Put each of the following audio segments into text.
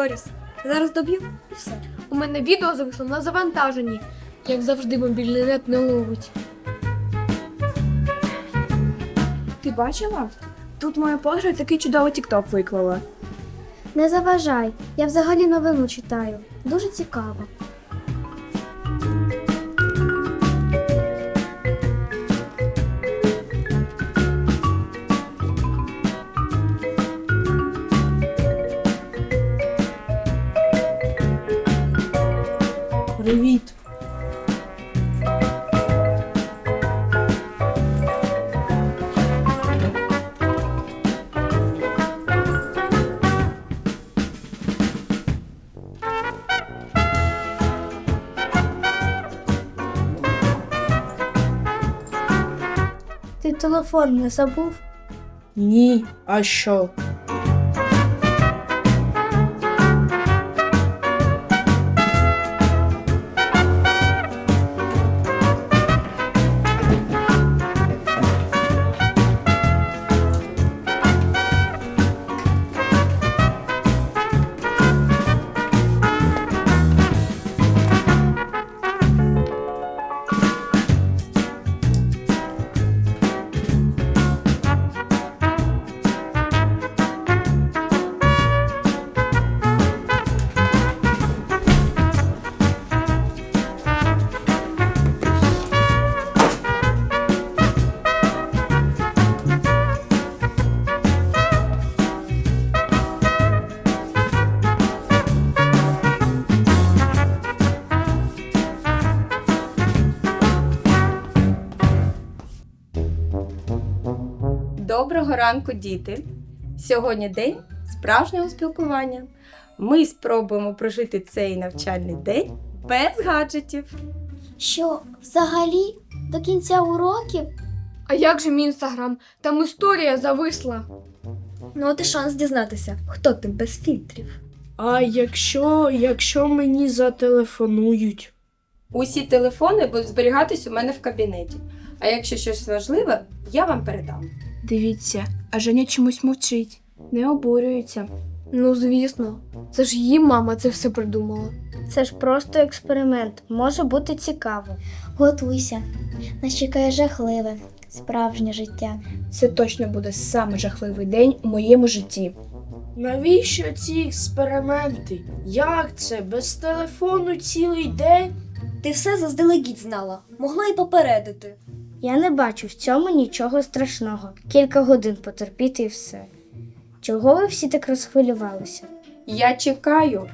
Сторіс. Зараз доб'ю і все. У мене відео зависло на завантаженні. Як завжди, мобільний нет не ловить. Ти бачила? Тут моя подруга такий чудовий тікток виклала. Не заважай, я взагалі новину читаю. Дуже цікаво. Телефон не забув? Ні, а що? Доброго ранку, діти! Сьогодні день справжнього спілкування. Ми спробуємо прожити цей навчальний день без гаджетів. Що, взагалі, до кінця уроків? А як же мій інстаграм? Там історія зависла. Ну, от і шанс дізнатися, хто ти без фільтрів. А якщо, якщо мені зателефонують? Усі телефони будуть зберігатись у мене в кабінеті. А якщо щось важливе, я вам передам. Дивіться, а Женя чомусь мовчить, не обурюється. Ну, звісно, це ж її мама це все придумала. Це ж просто експеримент, може бути цікаво. Готуйся. Нас чекає жахливе, справжнє життя. Це точно буде самий жахливий день у моєму житті. Навіщо ці експерименти? Як це? Без телефону цілий день? Ти все заздалегідь знала, могла й попередити. Я не бачу в цьому нічого страшного. Кілька годин потерпіти і все. Чого ви всі так розхвилювалися? Я чекаю.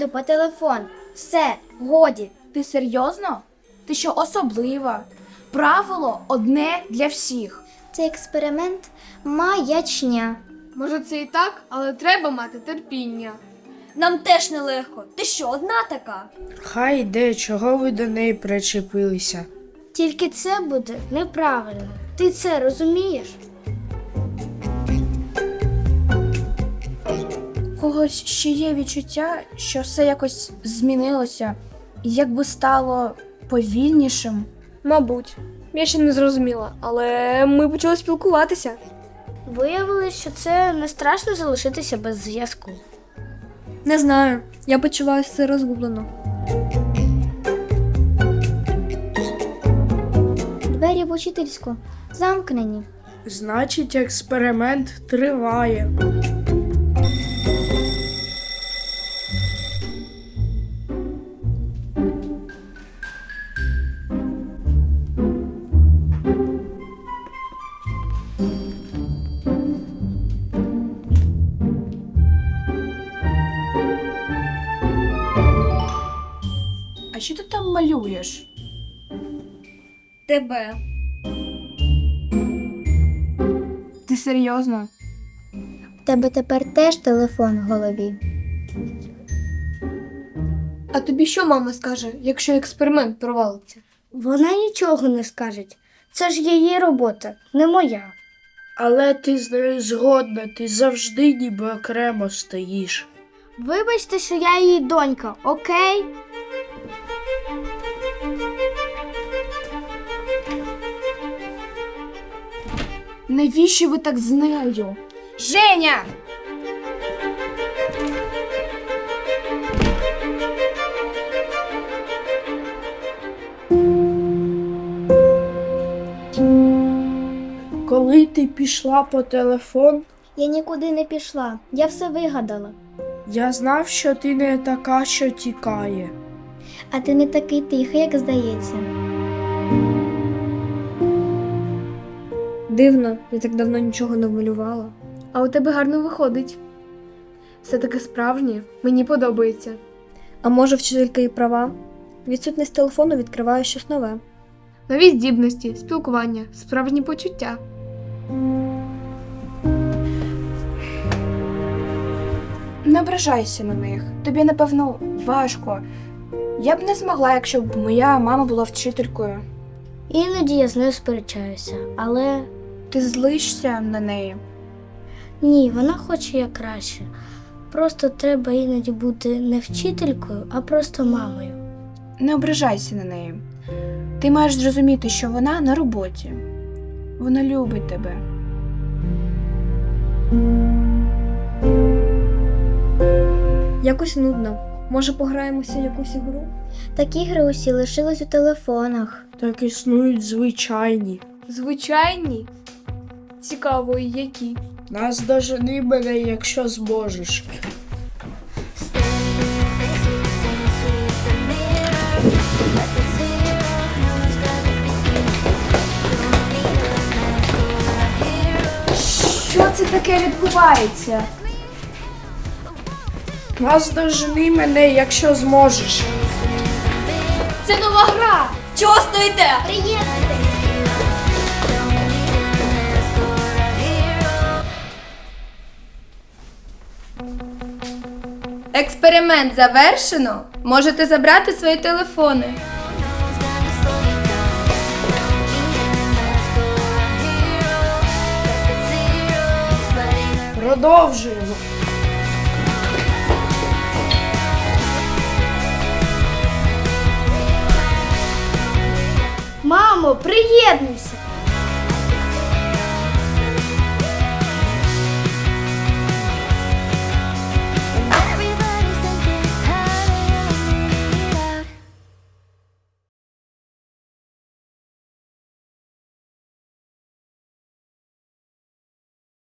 Я по телефон. Все, годі. Ти серйозно? Ти що особлива? Правило одне для всіх. Це експеримент маячня. Може, це і так, але треба мати терпіння. Нам теж нелегко. Ти що, одна така? Хай йде, чого ви до неї причепилися? Тільки це буде неправильно. Ти це розумієш? Когось ще є відчуття, що все якось змінилося, і якби стало повільнішим. Мабуть, я ще не зрозуміла, але ми почали спілкуватися. Виявилось, що це не страшно залишитися без зв'язку. Не знаю. Я почуваюся розгублено. Двері в учительську замкнені. Значить, експеримент триває. А що ти там малюєш? Тебе. Ти серйозно? тебе тепер теж телефон в голові. А тобі що мама скаже, якщо експеримент провалиться? Вона нічого не скаже. Це ж її робота, не моя. Але ти з нею згодна, ти завжди ніби окремо стоїш. Вибачте, що я її донька, окей? Навіщо ви так з нею? Женя! Коли ти пішла по телефон, Я нікуди не пішла, я все вигадала. я знав, що ти не така, що тікає. А ти не такий тихий, як здається. Дивно, я так давно нічого не малювала. А у тебе гарно виходить. Все таке справжнє, мені подобається. А може, вчителька і права? Відсутність телефону відкриває щось нове. Нові здібності, спілкування, справжні почуття. Не ображайся на них. Тобі, напевно, важко. Я б не змогла, якщо б моя мама була вчителькою. Іноді я з нею сперечаюся, але Ти злишся на неї. ні, вона хоче як краще. Просто треба іноді бути не вчителькою, а просто мамою. Не ображайся на неї. Ти маєш зрозуміти, що вона на роботі. Вона любить тебе. Якось нудно. Може, пограємося в якусь ігру? Такі ігри усі лишились у телефонах. Так існують звичайні. Звичайні. Цікаво, і які. Нас дожени мене, якщо зможеш. Що це таке відбувається? Нас мене, якщо зможеш. Це нова гра! Чого стоїте? Експеримент завершено. Можете забрати свої телефони. Продовжуємо. Приєднуйся!